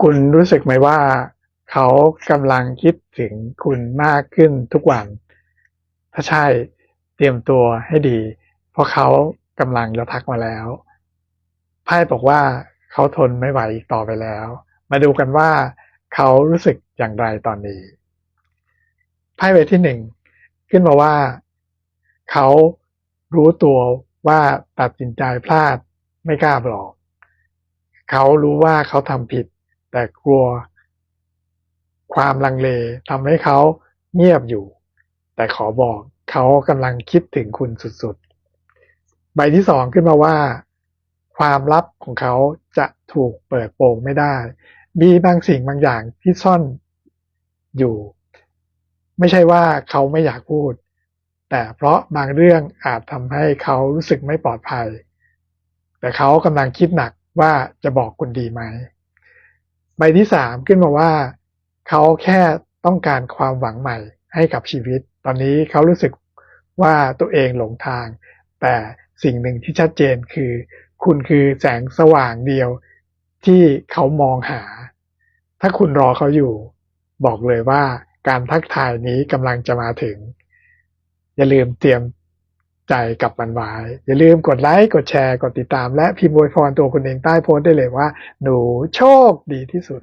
คุณรู้สึกไหมว่าเขากำลังคิดถึงคุณมากขึ้นทุกวัน ถ้าใช่เตรียมตัวให้ดี เพราะเขากำลังจะทักมาแล้วไพ่บอกว่าเขาทนไม่ไหวอีกต่อไปแล้ว มาดูกันว่าเขารู้สึกอย่างไรตอนนี้ไพ่ใบที่หนึ่งขึ้นมาว่า เขารู้ตัวว่าตัดสินใจพลาดไม่กล้าบอก เขารู้ว่าเขาทำผิด แต่กลัว ความลังเลทำให้เขาเงียบอยู่ แต่ขอบอกเขากำลังคิดถึงคุณสุดๆ ใบที่สองขึ้นมาว่า ความลับของเขาจะถูกเปิดโปงไม่ได้ มีบางสิ่งบางอย่างที่ซ่อนอยู่ ไม่ใช่ว่าเขาไม่อยากพูด แต่เพราะบางเรื่องอาจทำให้เขารู้สึกไม่ปลอดภัย แต่เขากำลังคิดหนักว่าจะบอกคุณดีไหม ใบที่สามขึ้นมาว่า เขาแค่ต้องการความหวังใหม่ให้กับชีวิต ตอนนี้เขารู้สึกว่าตัวเองหลงทาง แต่สิ่งหนึ่งที่ชัดเจนคือ คุณคือแสงสว่างเดียวที่เขามองหา ถ้าคุณรอเขาอยู่ บอกเลยว่าการทักทายนี้กำลังจะมาถึง อย่าลืมเตรียม ใจกับมันไว้อย่าลืมกดไลค์ กดแชร์ กดติดตาม และพิมพ์อวยพรตัวคุณเองใต้โพสต์ได้เลยว่า หนูโชคดีที่สุด